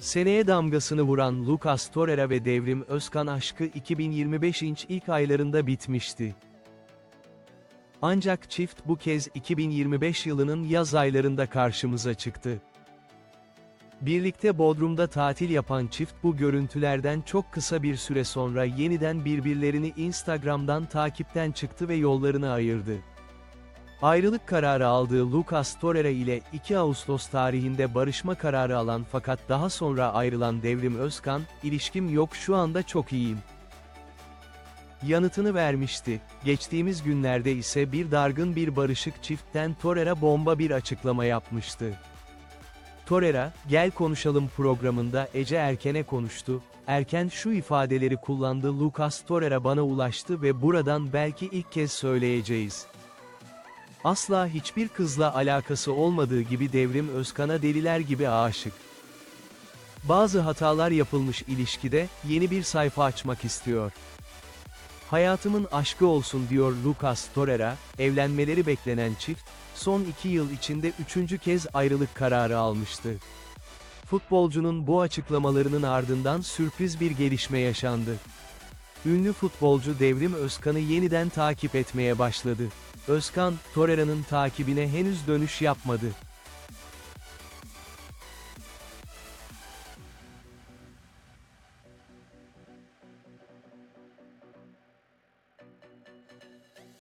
Seneye damgasını vuran Lucas Torreira ve Devrim Özkan aşkı 2025 inç ilk aylarında bitmişti. Ancak çift bu kez 2025 yılının yaz aylarında karşımıza çıktı. Birlikte Bodrum'da tatil yapan çift bu görüntülerden çok kısa bir süre sonra yeniden birbirlerini Instagram'dan takipten çıktı ve yollarını ayırdı. Ayrılık kararı aldığı Lucas Torreira ile 2 Ağustos tarihinde barışma kararı alan fakat daha sonra ayrılan Devrim Özkan, ilişkim yok şu anda çok iyiyim. Yanıtını vermişti. Geçtiğimiz günlerde ise bir dargın bir barışık çiftten Torreira bomba bir açıklama yapmıştı. Torreira, Gel Konuşalım programında Ece Erken'e konuştu. Erken şu ifadeleri kullandı Lucas Torreira bana ulaştı ve buradan belki ilk kez söyleyeceğiz. Asla hiçbir kızla alakası olmadığı gibi Devrim Özkan'a deliler gibi aşık. Bazı hatalar yapılmış ilişkide, yeni bir sayfa açmak istiyor. Hayatımın aşkı olsun diyor Lucas Torreira, evlenmeleri beklenen çift, son iki yıl içinde üçüncü kez ayrılık kararı almıştı. Futbolcunun bu açıklamalarının ardından sürpriz bir gelişme yaşandı. Ünlü futbolcu Devrim Özkan'ı yeniden takip etmeye başladı. Özkan, Torreira'nın takibine henüz dönüş yapmadı.